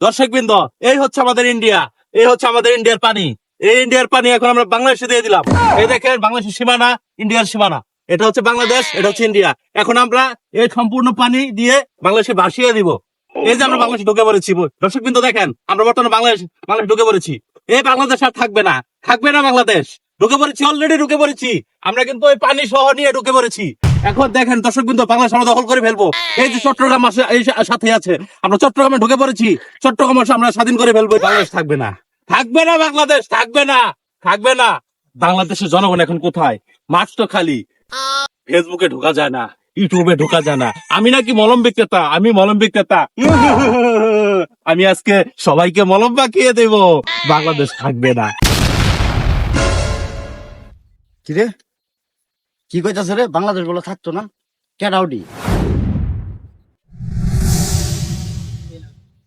দর্শক বৃন্দ এই হচ্ছে আমাদের ইন্ডিয়া, এই হচ্ছে আমাদের ইন্ডিয়ার পানি। এই ইন্ডিয়ার পানি এখন আমরা বাংলাদেশে দিয়ে দিলাম। এই দেখেন, বাংলাদেশের সীমানা, ইন্ডিয়ার সীমানা। এটা হচ্ছে বাংলাদেশ, এটা হচ্ছে ইন্ডিয়া। এখন আমরা এই সম্পূর্ণ পানি দিয়ে বাংলাদেশে ভাসিয়ে দিব। এই যে আমরা বাংলাদেশে ঢুকে পড়েছি দর্শক বিন্দু দেখেন, আমরা বর্তমানে বাংলাদেশ বাংলাদেশ ঢুকে পড়েছি। এই বাংলাদেশ আর থাকবে না থাকবে না বাংলাদেশ। ঢুকে পড়েছি অলরেডি ঢুকে পড়েছি। আমরা কিন্তু ওই পানি সহ নিয়ে ঢুকে পড়েছি। এখন দেখেন দর্শক বিন্দু, বাংলাদেশ আমরা দখল করে ফেলব। এই যে চট্টগ্রাম সাথে আছে। আমরা চট্টগ্রামে ঢুকে পড়েছি। চট্টগ্রাম আমরা স্বাধীন করে ফেলব। বাংলাদেশ থাকবে না। থাকবে না বাংলাদেশ, থাকবে না থাকবে না। বাংলাদেশের জনগণ এখন কোথায়? মাঠ তো খালি। ফেসবুকে ঢোকা যায় না, ইউটিউবে ঢোকা যায় না। আমি নাকি মলম বিক্রেতা, আমি মলম বিক্রেতা। আমি আজকে সবাইকে মলম বাকিয়ে দেব। বাংলাদেশ থাকবে না। কি রে? কি কইতাছে রে? বাংলাদেশ বলে থাকতো না? কেডাউডি।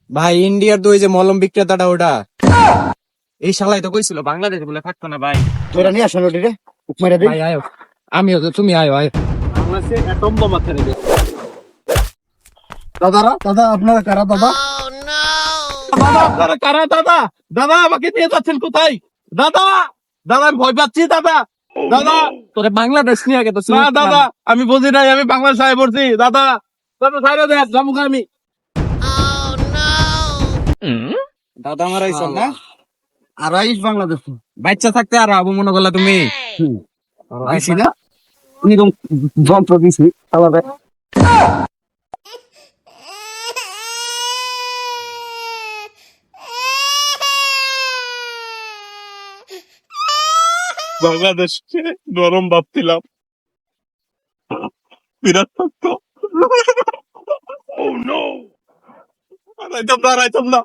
ভাই ইন্ডিয়ার তো ওই যে মলম বিক্রেতাটা ওটা। এই শালাই তো কইছিল বাংলাদেশ বলে থাকতো না ভাই। তোরা নিয়ে আসলো রে উপমাইরা দে। ভাই আয়ো। আমিও তো তুমি আয়ো আয়ো। বাংলাদেশে অ্যাটম বোমা ছেড়ে দেবে দাদারা দাদা আপনারা কারা দাদা? দাদা আপনারা কারা দাদা? দাদা আমাকে নিয়ে যাচ্ছেন কোথায়? দাদা দাদা আমি ভয় পাচ্ছি দাদা। দাদা তোরে বাংলাদেশ নিয়ে আগে তো না দাদা আমি বুঝি নাই আমি বাংলাদেশ আয় পড়ছি। দাদা দাদা সাইরে দেখ জামুক আমি। দাদা আমার আইছ না? আর আইস বাংলাদেশ। বাচ্চা থাকতে আর আবু মনে করলা তুমি। আইসি না? এরকম যন্ত্র দিছি আলাদা। বাংলাদেশকে নরম ভাবছিলাম। বিরাট! আড়াইতাম না আড়াইতাম না।